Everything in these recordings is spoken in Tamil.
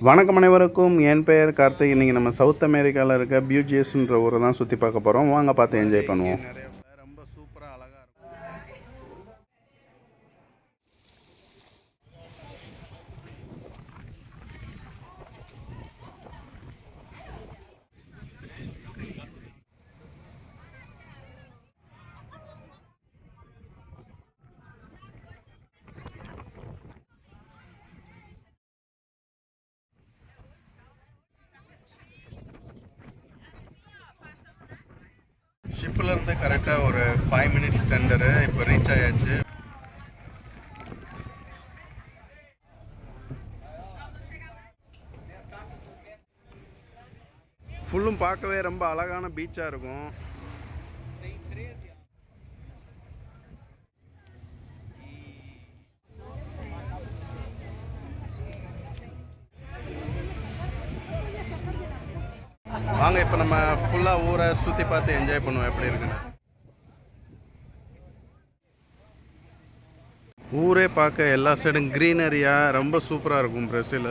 வணக்கம் அனைவருக்கும். என் பெயர் கார்த்திக். இன்றைக்கி நம்ம சவுத் அமெரிக்காவில் இருக்க பியூஜியஸ்ன்ற ஊரை தான் சுற்றி பார்க்க போகிறோம் வாங்க பார்த்து என்ஜாய் பண்ணுவோம் ரொம்ப சூப்பராக அழகாக இருக்கும் ஷிப்பில் இருந்து கரெக்டாக ஒரு ஃபைவ் மினிட்ஸ் டெண்டரு இப்போ ரீச் ஆயாச்சு. ஃபுல்லும் பார்க்கவே ரொம்ப அழகான பீச்சாக இருக்கும். இப்போ நம்ம ஃபுல்லாக ஊரை சுற்றி பார்த்து என்ஜாய் பண்ணுவோம். எப்படி இருக்குன்னு. ஊரே பார்க்க எல்லா சைடும் க்ரீனரியாக ரொம்ப சூப்பராக இருக்கும் பிரேசில்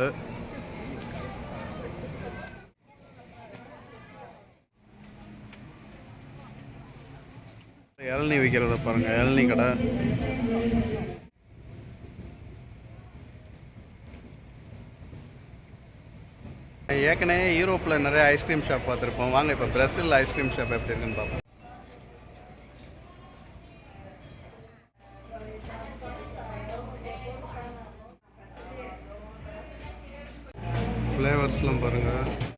இளநீ விற்கிறத பாருங்கள் இளநீ கடை. ஏற்கனவே யூரோப்பில் நிறைய ஐஸ்கிரீம் ஷாப் பார்த்துருப்போம். வாங்க இப்போ பிரசில் ஐஸ்கிரீம் ஷாப் எப்படி இருக்குன்னு பார்ப்போம். ஃப்ளேவர்ஸ்லாம் பாருங்கள்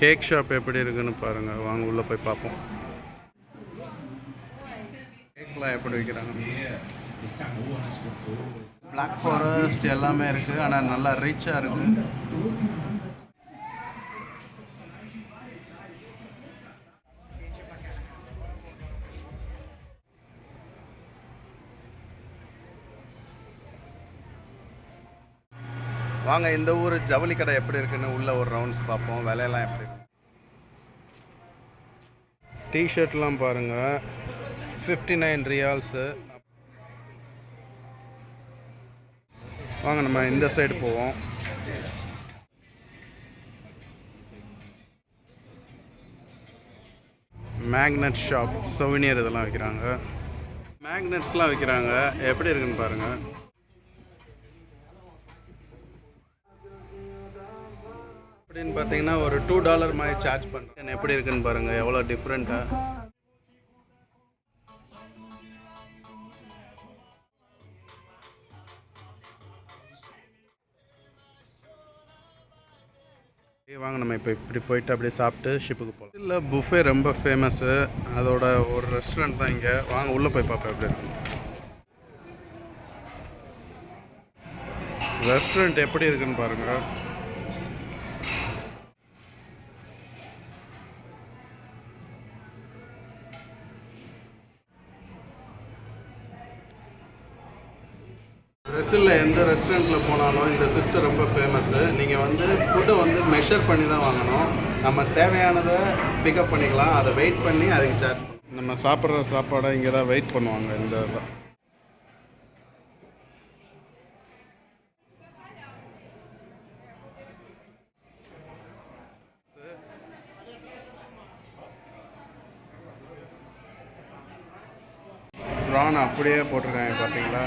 கேக் ஷாப் எப்படி இருக்குன்னு பாருங்கள் வாங்க உள்ளே போய் பார்ப்போம். கேக்லாம் எப்படி விற்கிறாங்க? பிளாக் ஃபாரஸ்ட் எல்லாமே இருக்குது ஆனால் நல்லா ரிச்சாக இருக்குது வாங்க இந்த ஊர் ஜவுளி கடை எப்படி இருக்குன்னு உள்ள ஒரு ரவுண்ட்ஸ் பார்ப்போம். விலையெல்லாம் எப்படி இருக்கு? டிஷர்ட்லாம் பாருங்க. ஃபிஃப்டி நைன் ரியால்ஸு வாங்க நம்ம இந்த சைடு போவோம். மேக்னட் ஷாப் சொவினியர் இதெல்லாம் விற்கிறாங்க மேக்னட்ஸ்லாம் விற்கிறாங்க எப்படி இருக்குன்னு பாருங்கள் அப்படின்னு பார்த்தீங்கன்னா ஒரு டூ டாலர் மாதிரி சார்ஜ் பண்ணுறேன் எப்படி இருக்குன்னு பாருங்கள் எவ்வளோ டிஃப்ரெண்ட்டாக வாங்க நம்ம இப்போ இப்படி போயிட்டு அப்படியே சாப்பிட்டு ஷிப்புக்கு போகலாம் இல்லை புஃபே ரொம்ப ஃபேமஸ்ஸு அதோட ஒரு ரெஸ்டாரண்ட் தான் இங்கே. வாங்க உள்ளே போய் பார்ப்பேன் எப்படி இருக்கு ரெஸ்டாரண்ட் எப்படி இருக்குன்னு பாருங்கள் பிரசிலில் எந்த ரெஸ்டாரண்ட்டில் போனாலும் இந்த சிஸ்டம் ரொம்ப ஃபேமஸ்ஸு நீங்கள் வந்து ஃபுட்டை வந்து மெஷர் பண்ணி தான் வாங்கணும். நம்ம தேவையானதை பிக்கப் பண்ணிக்கலாம். அதை வெயிட் பண்ணி அதுக்கு சார்ஜ் நம்ம சாப்பிட்ற சாப்பாடை இங்கே தான் வெயிட் பண்ணுவாங்க. இந்த இதில் ப்ரான் அப்படியே போட்டிருக்காங்க பார்த்தீங்களா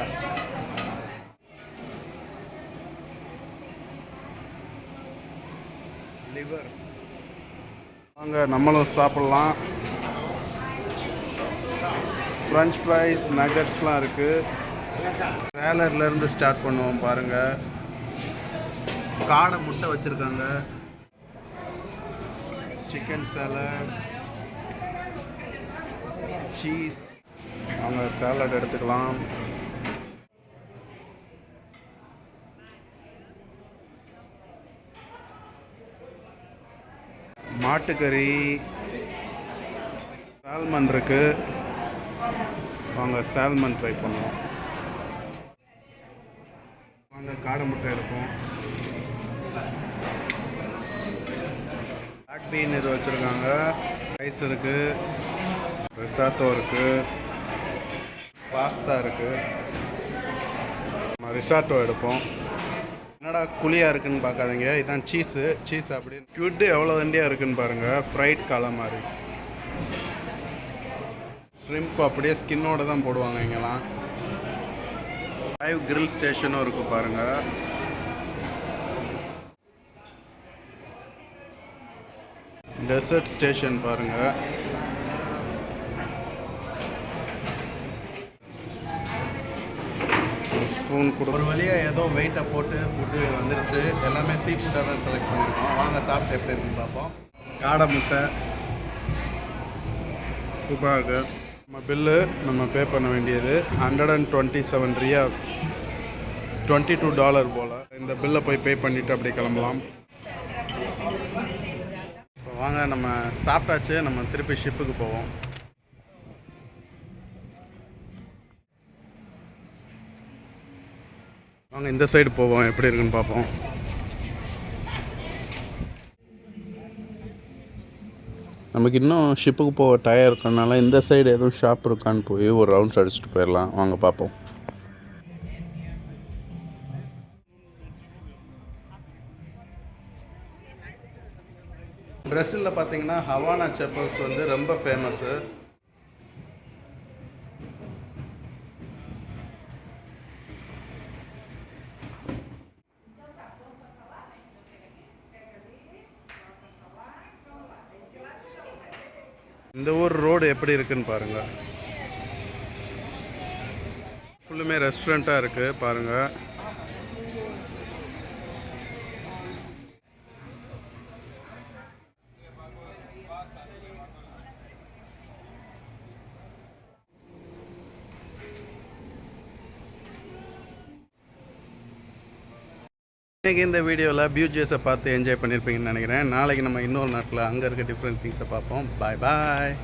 லிவர் வாங்க நம்மளும் சாப்பிட்லாம். ஃப்ரெஞ்ச் ஃப்ரைஸ் நகட்ஸ்லாம் இருக்குது சேலட்லேருந்து ஸ்டார்ட் பண்ணுவோம் பாருங்கள் காடை முட்டை வச்சுருக்காங்க. சிக்கன் சேலட் சீஸ் அவங்க சேலட் எடுத்துக்கலாம். மாட்டுக்கறி சால்மன் இருக்கு. வாங்க சால்மன் ட்ரை பண்ணுவோம். வாங்க காடை முட்டை இருக்கும் பிளாக் பீன் இது வச்சுருக்காங்க. ரைஸ் இருக்குது ரிசாத்தோ இருக்குது பாஸ்தா இருக்குது நம்ம ரிசாட்டோ எடுப்போம். என்னடா குழியாக இருக்குன்னு பார்க்காதீங்க. இதான் சீஸு சீஸ் அப்படி ஸ்குவிட்டு எவ்வளோ வண்டியாக இருக்குன்னு பாருங்கள் ஃப்ரைட் காலை மாதிரி. ஷ்ரிம்ப் அப்படியே ஸ்கின்னோட தான் போடுவாங்க இங்கெல்லாம். ஃபைவ் கிரில் ஸ்டேஷனும் இருக்குது பாருங்கள் டெசர்ட் ஸ்டேஷன் பாருங்கள் ஸ்பூன் கொடு. ஒரு வழியாக ஏதோ வெயிட்டை போட்டு ஃபுட்டு வந்துருச்சு. எல்லாமே சீ ஃபுட்டாக தான் செலக்ட் பண்ணியிருக்கோம் வாங்க சாப்பிட்டு எப்படி இருக்குன்னு பார்ப்போம். காடை முட்டை சூப்பராக நம்ம பில்லு நம்ம பே பண்ண வேண்டியது hundred and twenty seven Riyaz twenty two dollar போல். இந்த பில்லை போய் பே பண்ணிவிட்டு அப்படியே கிளம்பலாம். இப்போ வாங்க நம்ம சாப்பிட்டாச்சு. நம்ம திருப்பி ஷிப்புக்கு போவோம். வாங்க இந்த சைடு போவோம் எப்படி இருக்குன்னு பார்ப்போம். நமக்கு இன்னும் ஷிப்புக்கு போக டயர் இருக்கறனால இந்த சைடு எதுவும் ஷாப் இருக்கான்னு போய் ஒரு ரவுண்ட்ஸ் அடிச்சுட்டு போயிடலாம். வாங்க பார்ப்போம். ட்ரெஸ்ஸில் பார்த்தீங்கன்னா ஹவானா செப்பல்ஸ் வந்து ரொம்ப ஃபேமஸ்ஸு இந்த ஊர் ரோடு எப்படி இருக்குன்னு பாருங்க. ஃபுல்லுமே ரெஸ்டாரண்ட்டாக இருக்குது பாருங்க. இன்றைக்கி இந்த வீடியோவில் பியூச்சர்ஸை பார்த்து என்ஜாய் பண்ணியிருப்பீங்கன்னு நினைக்கிறேன். நாளைக்கு நம்ம இன்னொரு நாட்டில் அங்கே இருக்க டிஃப்ரெண்ட் திங்ஸை பார்ப்போம். பாய் பாய்